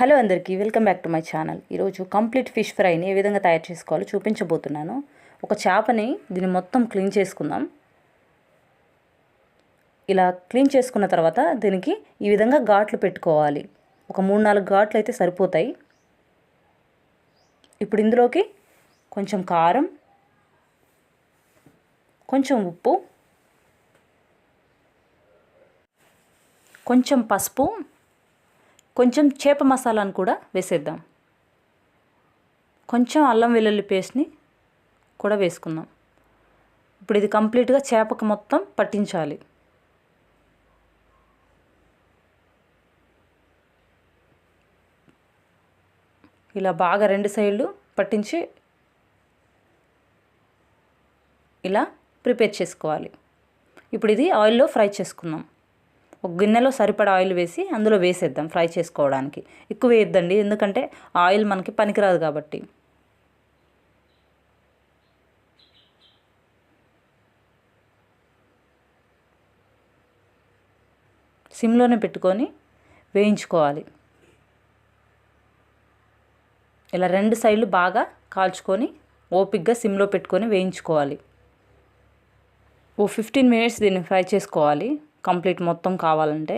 Hello అందరికీ welcome back to my channel. ఈరోజు complete fish ఫ్రైని ఏ విధంగా తయారు చేసుకోవాలో చూపించబోతున్నాను. ఒక చేపని దీన్ని మొత్తం క్లీన్ చేసుకుందాం. ఇలా క్లీన్ చేసుకున్న తర్వాత దీనికి ఈ విధంగా ఘాట్లు పెట్టుకోవాలి. ఒక మూడు నాలుగు ఘాట్లు అయితే సరిపోతాయి. ఇప్పుడు ఇందులోకి కొంచెం కారం కొంచెం ఉప్పు కొంచెం పసుపు కొంచెం చేప మసాలాను కూడా వేసేద్దాం. కొంచెం అల్లం వెల్లుల్లి పేస్ట్ని కూడా వేసుకుందాం. ఇప్పుడు ఇది కంప్లీట్గా చేపకు మొత్తం పట్టించాలి. ఇలా బాగా రెండు సైడ్లు పట్టించి ఇలా ప్రిపేర్ చేసుకోవాలి. ఇప్పుడు ఇది ఆయిల్లో ఫ్రై చేసుకుందాం. ఒక గిన్నెలో సరిపడా ఆయిల్ వేసి అందులో వేసేద్దాం ఫ్రై చేసుకోవడానికి. ఎక్కువ వేయద్దండి ఎందుకంటే ఆయిల్ మనకి పనికిరాదు కాబట్టి. సిమ్లోనే పెట్టుకొని వేయించుకోవాలి. ఇలా రెండు సైడ్లు బాగా కాల్చుకొని ఓపిక్గా సిమ్లో పెట్టుకొని వేయించుకోవాలి. ఓ ఫిఫ్టీన్ మినిట్స్ దీన్ని ఫ్రై చేసుకోవాలి. కంప్లీట్ మొత్తం కావాలంటే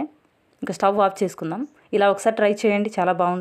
ఇంకా స్టవ్ ఆఫ్ చేసుకుందాం. ఇలా ఒకసారి ట్రై చేయండి చాలా బాగుంటుంది.